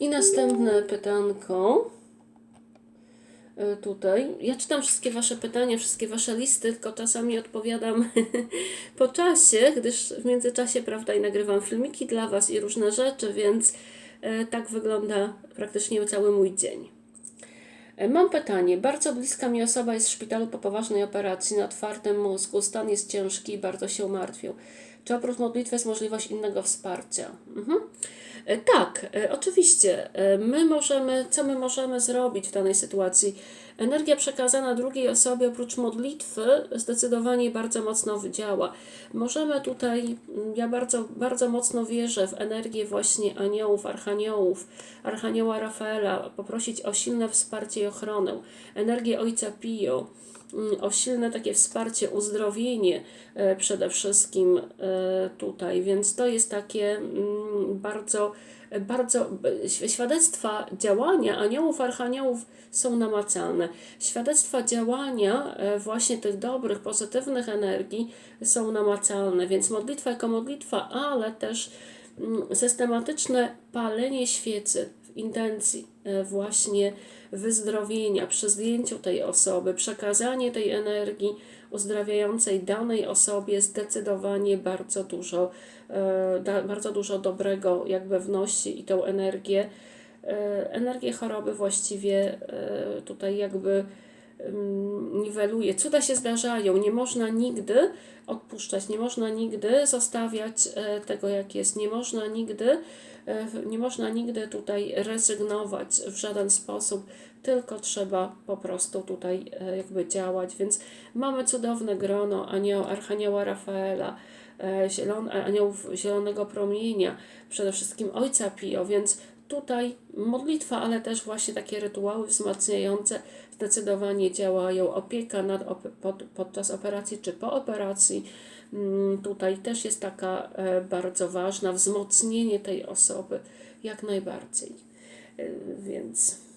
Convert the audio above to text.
I następne pytanko. E, Tutaj. Ja czytam wszystkie Wasze pytania, wszystkie Wasze listy, tylko czasami odpowiadam po czasie, gdyż w międzyczasie, prawda, i nagrywam filmiki dla Was i różne rzeczy, więc e, tak wygląda praktycznie cały mój dzień. E, Mam pytanie. Bardzo bliska mi osoba jest w szpitalu po poważnej operacji na otwartym mózgu. Stan jest ciężki i bardzo się martwią. Czy oprócz modlitwy jest możliwość innego wsparcia? Mhm. E, Tak, e, oczywiście. E, My możemy, co my możemy zrobić w danej sytuacji? Energia przekazana drugiej osobie oprócz modlitwy zdecydowanie bardzo mocno działa. Możemy tutaj, mm, ja bardzo, bardzo mocno wierzę w energię właśnie aniołów, archaniołów, archanioła Rafaela, poprosić o silne wsparcie i ochronę, energię Ojca Pio, mm, o silne takie wsparcie, uzdrowienie przede wszystkim tutaj, więc to jest takie mm, bardzo, bardzo e, świadectwa działania aniołów, archaniołów są namacalne. Świadectwa działania e, właśnie tych dobrych, pozytywnych energii są namacalne, więc modlitwa jako modlitwa, ale też mm, systematyczne palenie świecy intencji e, właśnie wyzdrowienia przy zdjęciu tej osoby, przekazanie tej energii uzdrawiającej danej osobie zdecydowanie bardzo dużo, e, bardzo dużo dobrego jakby wnosi i tą energię, e, energię choroby właściwie tutaj jakby niweluje. Cuda się zdarzają, nie można nigdy odpuszczać, nie można nigdy zostawiać e, tego jak jest, nie można nigdy, e, nie można nigdy tutaj rezygnować w żaden sposób, tylko trzeba po prostu tutaj e, jakby działać, więc mamy cudowne grono anioł, Archanioła Rafaela, zielon, aniołów zielonego promienia, przede wszystkim Ojca Pio, więc tutaj modlitwa, ale też właśnie takie rytuały wzmacniające zdecydowanie działają. Opieka nad, podczas operacji czy po operacji mm, tutaj też jest taka e, bardzo ważna, wzmocnienie tej osoby jak najbardziej. E, Więc